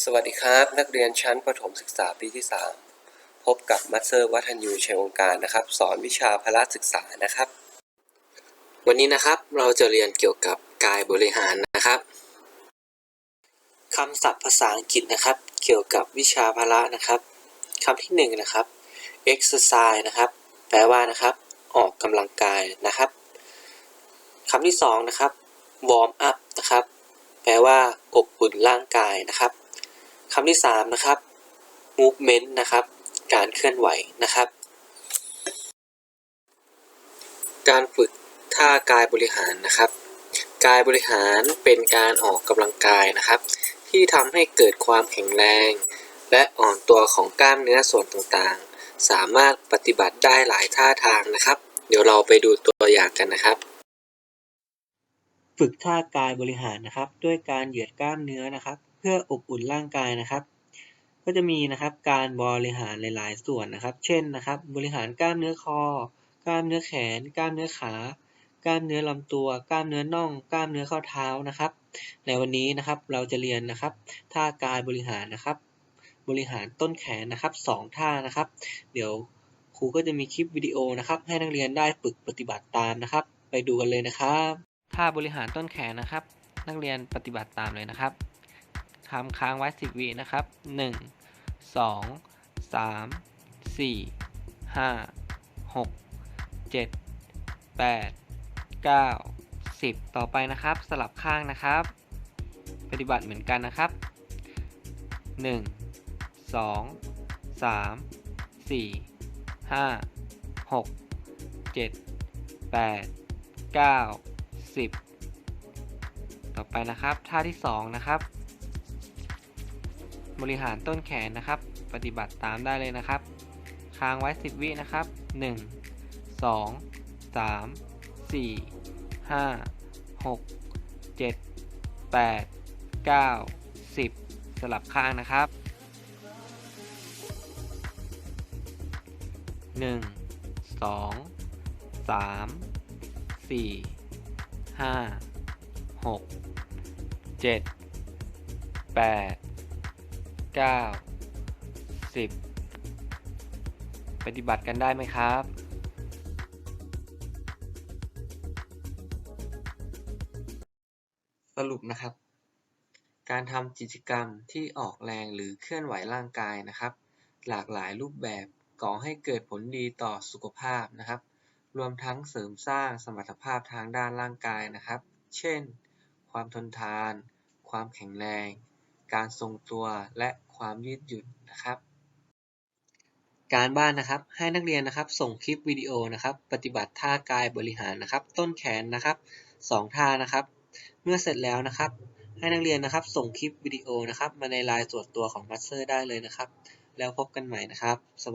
สวัสดีครับ นักเรียนชั้นประถมศึกษาปีที่ 3 พบกับมัตเซอร์วัฒนยูชัยวงการนะครับ สอนวิชาพละศึกษานะครับ วันนี้นะครับเราจะเรียนเกี่ยวกับกายบริหารนะครับคำศัพท์ภาษาอังกฤษนะครับ เกี่ยวกับวิชาพละนะครับคำที่หนึ่งนะครับ exercise นะครับ แปลว่านะครับ ออกกำลังกายนะครับคำที่สองนะครับ warm up นะครับ แปลว่าอบอุ่นร่างกายนะครับ คำที่สามนะครับ movement นะครับ การเคลื่อนไหวนะครับ การฝึกท่ากายบริหารนะครับ กายบริหารเป็นการออกกำลังกายนะครับ ที่ทำให้เกิดความแข็งแรง และอ่อนตัวของกล้ามเนื้อส่วนต่างๆ สามารถปฏิบัติได้หลายท่าทางนะครับ เดี๋ยวเราไปดูตัวอย่างกันนะครับฝึกท่ากายบริหารนะครับ ด้วยการเหยียดกล้ามเนื้อนะครับ เพื่ออบอุ่นร่างกายนะครับ ก็จะมีนะครับการบริหารหลาย ๆ ส่วนนะครับ เช่นนะครับ บริหารกล้ามเนื้อคอ กล้ามเนื้อแขน กล้ามเนื้อขา กล้ามเนื้อลำตัว กล้ามเนื้อน่อง กล้ามเนื้อข้อเท้านะครับ ในวันนี้นะครับเราจะเรียนนะครับท่ากายบริหารนะครับ บริหารต้นแขนนะครับสองท่านะครับ เดี๋ยวครูก็จะมีคลิปวิดีโอนะครับ ให้นักเรียนได้ฝึกปฏิบัติตามนะครับ ไปดูกันเลยนะครับท่าบริหารต้นแขนนะครับ นักเรียนปฏิบัติตามเลยนะครับ ทำค้างไว้ 10 วินะครับ 1 2 3 4 5 6 7 8 9 10 ต่อไปนะครับ สลับข้างนะครับ ปฏิบัติเหมือนกันนะครับ 1 2 3 4 5 6 7 8 9 10 ต่อไปนะครับ ท่าที่ 2 นะครับ บริหารต้นแขนนะครับ ปฏิบัติตามได้เลยนะครับ ค้างไว้ 10 วินะครับ 1 2 3 4 5 6 7 8 9 10 สลับข้างนะครับ 1 2 3 4ห้าหก เก้าสิบปฏิบัติกันได้ไหมครับสรุปนะครับ การทำกิจกรรมที่ออกแรงหรือเคลื่อนไหวร่างกายนะครับ หลากหลายรูปแบบก่อให้เกิดผลดีต่อสุขภาพนะครับ รวมทั้งเสริมสร้างสมรรถภาพทางด้านร่างกายนะครับ เช่น ความทนทาน ความแข็งแรง การทรงตัวและความยืดหยุ่นนะครับ การบ้านนะครับให้นักเรียนนะครับ ส่งคลิปวิดีโอนะครับ ปฏิบัติท่ากายบริหารนะครับ ต้นแขนนะครับสองท่านะครับ เมื่อเสร็จแล้วนะครับ ให้นักเรียนนะครับ ส่งคลิปวิดีโอนะครับ มาในไลน์ส่วนตัวของมัสเซอร์ได้เลยนะครับ แล้วพบกันใหม่นะครับสวัส